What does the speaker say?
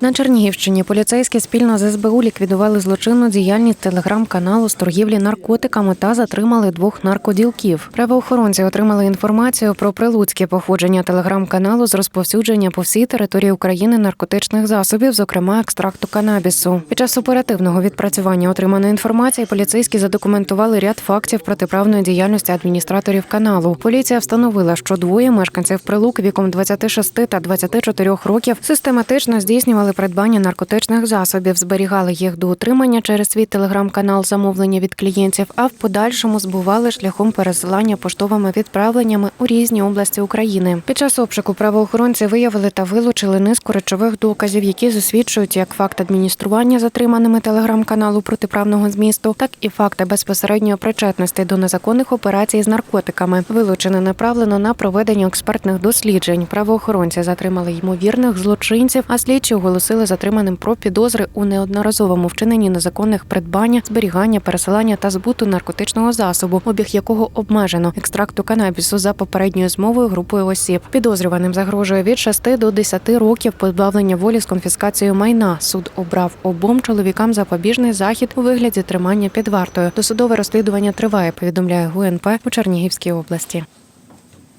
На Чернігівщині поліцейські спільно з СБУ ліквідували злочинну діяльність телеграм-каналу з торгівлі наркотиками та затримали двох наркоділків. Правоохоронці отримали інформацію про прилуцьке походження телеграм-каналу з розповсюдження по всій території України наркотичних засобів, зокрема екстракту канабісу. Під час оперативного відпрацювання отриманої інформації поліцейські задокументували ряд фактів протиправної діяльності адміністраторів каналу. Поліція встановила, що двоє мешканців прилук віком 26 та 24 років систематично здійснювали придбання наркотичних засобів, зберігали їх до утримання через свій телеграм-канал замовлення від клієнтів, а в подальшому збували шляхом пересилання поштовими відправленнями у різні області України. Під час обшуку правоохоронці виявили та вилучили низку речових доказів, які засвідчують як факт адміністрування затриманими телеграм-каналу протиправного змісту, так і факти безпосередньої причетності до незаконних операцій з наркотиками. Вилучене направлено на проведення експертних досліджень. Правоохоронці затримали ймовірних злочинців, а слідчі оголосили затриманим про підозри у неодноразовому вчиненні незаконних придбання, зберігання, пересилання та збуту наркотичного засобу, обіг якого обмежено екстракту канабісу за попередньою змовою групою осіб. Підозрюваним загрожує від 6 до 10 років позбавлення волі з конфіскацією майна. Суд обрав обом чоловікам запобіжний захід у вигляді тримання під вартою. Досудове розслідування триває. Повідомляє ГУНП у Чернігівській області.